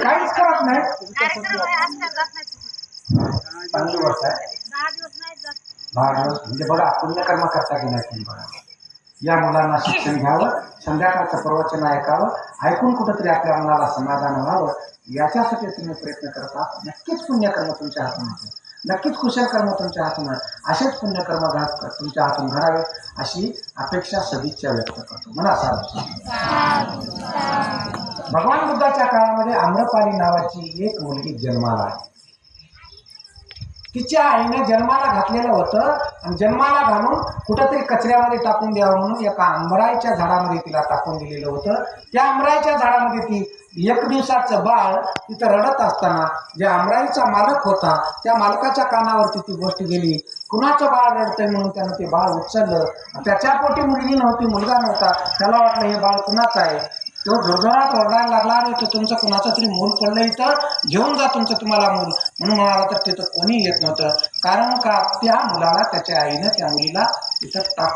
काहीच करत नाही. चांगली गोष्ट आहे दहा दिवस म्हणजे बघा पुण्यकर्म करता की नाही तुम्ही बघा. या मुलांना शिक्षण घ्यावं संध्याकाळचं प्रवचन ऐकावं ऐकून कुठंतरी आपल्या मनाला समाधान व्हावं याच्यासाठी तुम्ही प्रयत्न करत आहात. नक्कीच पुण्यकर्म तुमच्या हातून होते नक्कीच कुशल कर्म तुमच्या हातून. असेच पुण्यकर्म घा- तुमच्या हातून घडावे अशी अपेक्षा सदिच्छा व्यक्त करतो. म्हणा साधू. भगवान बुद्धाच्या काळामध्ये आम्रपाली नावाची एक मुलगी जन्माला आहे तिच्या आईने जन्माला घातलेलं होतं आणि जन्माला घालून कुठंतरी कचऱ्यामध्ये टाकून द्यावं म्हणून एका अंबराईच्या झाडामध्ये तिला टाकून दिलेलं होतं. त्या अंबराईच्या झाडामध्ये ती एक दिवसाचं बाळ तिथं रडत असताना ज्या आंबराईचा मालक होता त्या मालकाच्या कानावरती ती गोष्ट गेली. कुणाचं बाळ रडतंय म्हणून त्यानं ते बाळ उचललं. त्याच्या पोटी मुलगी नव्हती मुलगा नव्हता. त्याला वाटलं हे बाळ कुणाचं आहे? तो जोरजोरात ओरडायला लागला आणि तो तुमचं कुणाचं तरी मूल पडलं इथं घेऊन जा तुमचं तुम्हाला मूल म्हणून म्हणाला तर तिथं कोणी येत नव्हतं. कारण का? त्या मुलाला त्याच्या आईनं त्या मुलीला तिथं टाकून